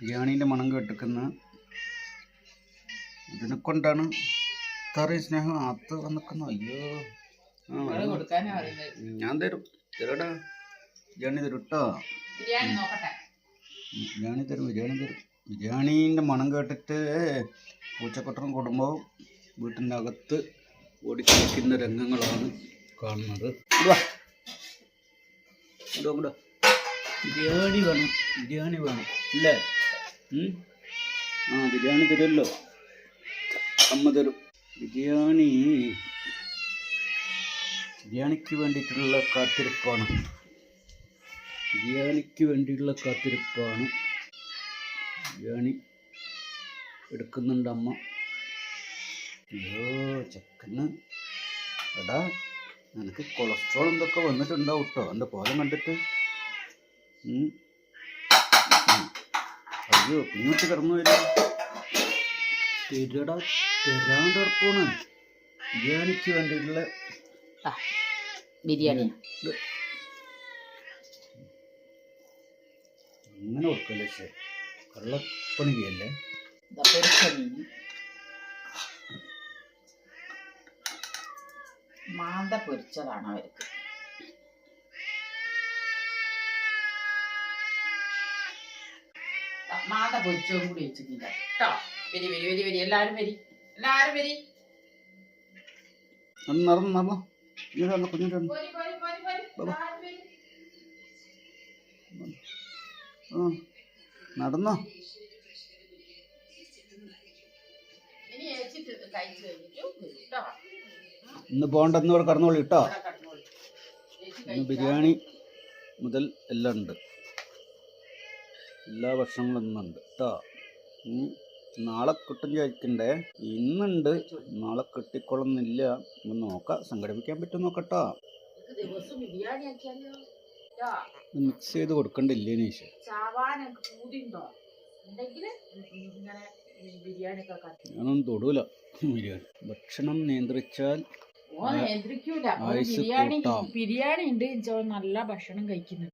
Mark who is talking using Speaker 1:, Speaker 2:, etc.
Speaker 1: ബിരിയാണീന്റെ മണം കേട്ടിക്കുന്ന ഇതിനെ കൊണ്ടാണ് ഇത്രയും സ്നേഹം അത് വന്നിക്കുന്നു അയ്യോ ഞാൻ തരും. തരടാ ബിരിയാണി തരും കേട്ടോ
Speaker 2: ബിരിയാണി
Speaker 1: തരും ബിരിയാണി തരും. ബിരിയാണീന്റെ മണം കേട്ടിട്ട് പൂച്ചക്കൊട്ടം കുടുംബവും വീട്ടിന്റെ അകത്ത് ഓടിക്കളിക്കുന്ന രംഗങ്ങളാണ് കാണുന്നത്. ബിരിയാണി വേണം ബിരിയാണി വേണം. ഇല്ലേ? ആ ബിരിയാണി തരുമല്ലോ. അമ്മ തരും ബിരിയാണി. ബിരിയാണിക്ക് വേണ്ടിയിട്ടുള്ള കാത്തിരിപ്പാണ്. ബിരിയാണിക്ക് വേണ്ടിയുള്ള കാത്തിരിപ്പാണ്. ബിരിയാണി എടുക്കുന്നുണ്ട് അമ്മ അയ്യോ ചക്കന്. എടാ നിനക്ക് കൊളസ്ട്രോൾ എന്തൊക്കെ വന്നിട്ടുണ്ടാവും കേട്ടോ എന്റെ പോലെ കണ്ടിട്ട്. അയ്യോ കുഞ്ഞുട്ടി കിടന്നു വരും. തരടാ ബിരിയാണിക്ക് വേണ്ടിയിട്ടുള്ള
Speaker 2: ബിരിയാണി.
Speaker 1: അങ്ങനെ കൊടുക്കല്ലേ ശരി
Speaker 2: കള്ളപ്പണിക്കല്ലേ? മാന്ത പൊരിച്ചതാണ് അവർക്ക്. ദാ മാന്ത പൊരിച്ചതും കൂടി വെച്ചിട്ടില്ല കേട്ടോ വരി വരി വരി വരി. എല്ലാരും വരി. എല്ലാരും വരി.
Speaker 1: ഒന്ന് നടന്നു കുഞ്ഞിട്ട് കുഞ്ഞിട്ട് ഇന്ന് പോണ്ടെന്ന് ഇവിടെ കടന്നോളി കേട്ടോ ഇന്ന് ബിരിയാണി മുതൽ എല്ലാം ഉണ്ട്. എല്ലാ ഭക്ഷണങ്ങളും ഇന്നുണ്ട്. കേട്ടോ നാളെ കിട്ടും ചോദിക്കണ്ടേ? ഇന്നുണ്ട്. നാളെ കിട്ടിക്കൊള്ളുന്നില്ല. ഒന്ന് നോക്കാം. സംഘടിപ്പിക്കാൻ പറ്റും നോക്കട്ടോ. മിക്സ് ചെയ്ത് കൊടുക്കണ്ടില്ലേ നീശ ഞാനൊന്നും തൊടൂല ബിരിയാണി. ഭക്ഷണം നിയന്ത്രിച്ചാൽ
Speaker 2: ബിരിയാണി ബിരിയാണി ഉണ്ട്. നല്ല ഭക്ഷണം കഴിക്കുന്നു